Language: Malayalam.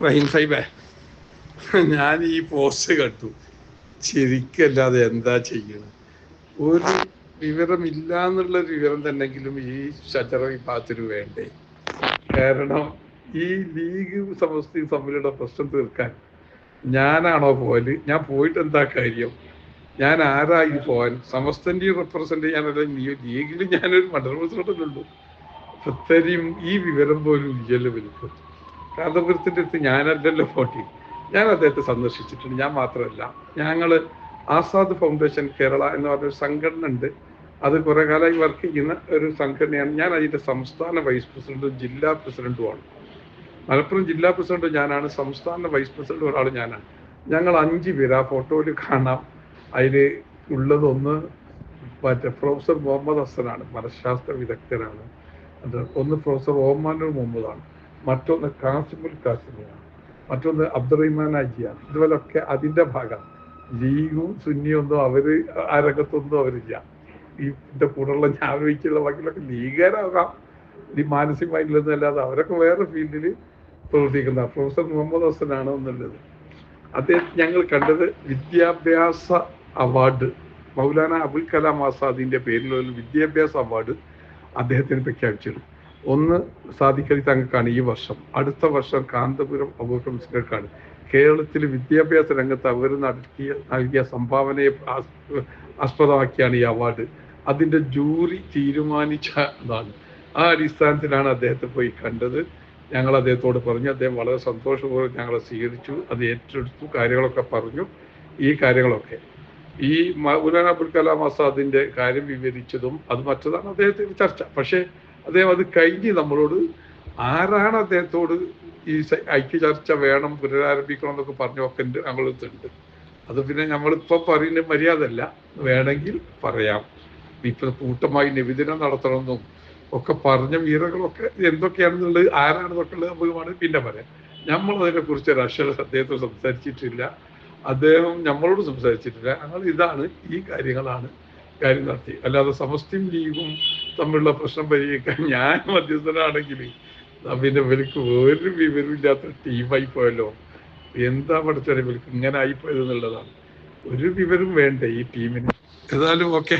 റഹീം സൈബേ ഞാൻ ഈ പോസ്റ്റ് കണ്ടു. ശരിക്കല്ലാതെ എന്താ ചെയ്യണം? ഒരു വിവരമില്ല എന്നുള്ള വിവരം തന്നെങ്കിലും ഈ ഷജറ വിഭാഗത്തിന് വേണ്ടേ? കാരണം ഈ ലീഗ് സമസ്തി തമ്മിലുള്ള പ്രശ്നം തീർക്കാൻ ഞാനാണോ പോൽ ഞാൻ പോയിട്ട് എന്താ കാര്യം? ഞാൻ ആരായി പോവാൻ? സമസ്തന്റെ റെപ്രസെന്റ് ചെയ്യാനല്ല ലീഗിൽ ഞാനൊരു മണ്ഡലം പ്രസിഡന്റിലുള്ളൂ ഇത്രയും ഈ വിവരം പോലും ഇല്ലല്ലോ എനിക്ക് കാന്തപുരത്തിന്റെ അടുത്ത് ഞാനല്ലല്ലോ പോട്ടി. ഞാൻ അദ്ദേഹത്തെ സന്ദർശിച്ചിട്ടുണ്ട്. ഞാൻ മാത്രമല്ല ഞങ്ങൾ ആസാദ് ഫൗണ്ടേഷൻ കേരള എന്ന് പറഞ്ഞ ഒരു സംഘടന ഉണ്ട്. അത് കുറെ കാലമായി വർക്ക് ചെയ്യുന്ന ഒരു സംഘടനയാണ്. ഞാൻ അതിന്റെ സംസ്ഥാന വൈസ് പ്രസിഡന്റും ജില്ലാ പ്രസിഡന്റുമാണ് മലപ്പുറം ജില്ലാ പ്രസിഡന്റ് ഞാനാണ്. സംസ്ഥാന വൈസ് പ്രസിഡന്റ് ഒരാൾ ഞാനാണ്. ഞങ്ങൾ അഞ്ച് പേര് ആ ഫോട്ടോയിൽ കാണാം. അതിൽ ഉള്ളതൊന്ന് മറ്റേ പ്രൊഫസർ മുഹമ്മദ് ഹസനാണ്. മനഃശാസ്ത്ര വിദഗ്ധനാണ്. ഒന്ന് പ്രൊഫസർ ഓമാനൂർ മുഹമ്മദാണ്. മറ്റൊന്ന് കാസിമുൽ കാസിമിയാണ്. മറ്റൊന്ന് അബ്ദുറഹിമാൻ അജിയാണ് ഇതുപോലൊക്കെ അതിന്റെ ഭാഗം ലീഗും സുന്നിയും ഒന്നും അവർ ആ രംഗത്തൊന്നും അവരില്ല ഈ ഇതിന്റെ കൂടെയുള്ള ഞാൻ ഒഴിച്ചുള്ള ബാക്കിയുള്ളൊക്കെ ലീഗരാകാം ഈ മാനസികമായിട്ടില്ലെന്നല്ലാതെ അവരൊക്കെ വേറെ ഫീൽഡിൽ പ്രവർത്തിക്കുന്ന. പ്രൊഫസർ മുഹമ്മദ് ഹസനാണ് എന്നുള്ളത്. അദ്ദേഹം ഞങ്ങൾ കണ്ടത് വിദ്യാഭ്യാസ അവാർഡ്. മൗലാന അബുൽ കലാം ആസാദിന്റെ പേരിലുള്ള വിദ്യാഭ്യാസ അവാർഡ് അദ്ദേഹത്തിന് പ്രഖ്യാപിച്ചിരുന്നു. ഒന്ന് സാധിക്കലി തങ്ങൾക്കാണ് ഈ വർഷം. അടുത്ത വർഷം കാന്തപുരം അബൂബക്കർ മുസ്ലിങ്ങൾക്കാണ് കേരളത്തിൽ വിദ്യാഭ്യാസ രംഗത്ത് അവർ നടത്തിയ നൽകിയ സംഭാവനയെ ആസ്- ആസ്പദമാക്കിയാണ് ഈ അവാർഡ്. അതിന്റെ ജൂറി തീരുമാനിച്ചതാണ്. ആ അടിസ്ഥാനത്തിലാണ് അദ്ദേഹത്തെ പോയി കണ്ടത്. ഞങ്ങൾ അദ്ദേഹത്തോട് പറഞ്ഞു അദ്ദേഹം വളരെ സന്തോഷപൂർവം ഞങ്ങളെ സ്വീകരിച്ചു അത് ഏറ്റെടുത്തു കാര്യങ്ങളൊക്കെ പറഞ്ഞു. ഈ കാര്യങ്ങളൊക്കെ ഈ മൗലാന അബുൽ കലാം ആസാദിന്റെ കാര്യം വിവരിച്ചതും അത് മറ്റതാണ് അദ്ദേഹത്തിന്റെ ചർച്ച. പക്ഷേ അദ്ദേഹം അത് കഴിഞ്ഞ് നമ്മളോട് ആരാണ് അദ്ദേഹത്തോട് ഈ ഐക്യ ചർച്ച വേണം പുനരാരംഭിക്കണം എന്നൊക്കെ പറഞ്ഞൊക്കെ ഞങ്ങളടുത്തുണ്ട്. അത് പിന്നെ ഞങ്ങളിപ്പോ പറയുന്ന മര്യാദ അല്ല വേണമെങ്കിൽ പറയാം. ഇപ്പൊ കൂട്ടമായി നിവേദനം നടത്തണമെന്നും ഒക്കെ പറഞ്ഞ വീരകളൊക്കെ എന്തൊക്കെയാണെന്നുള്ളത് ആരാണെന്നൊക്കെ ഉള്ളത് നമുക്ക് വേണമെങ്കിൽ പിന്നെ പറയാം. നമ്മൾ അതിനെ കുറിച്ച് ഒരു അക്ഷരം അദ്ദേഹത്തോട് സംസാരിച്ചിട്ടില്ല. അദ്ദേഹം നമ്മളോട് സംസാരിച്ചിട്ടില്ല. ഞങ്ങൾ ഇതാണ് ഈ കാര്യങ്ങളാണ് കാര്യം നടത്തി. അല്ലാതെ സമസ്തിയും ലീഗും തമ്മിലുള്ള പ്രശ്നം പരിഹരിക്കാൻ ഞാൻ മധ്യസ്ഥനാണെങ്കിൽ പിന്നെ ഇവർക്ക് ഒരു വിവരമില്ലാത്ത ടീമായി പോയല്ലോ. എന്താ പഠിച്ചാൽ ഇവർക്ക് ഇങ്ങനെ ആയിപ്പോയത് എന്നുള്ളതാണ്. ഒരു വിവരം വേണ്ടേ ഈ ടീമിന്? ഏതായാലും ഓക്കെ.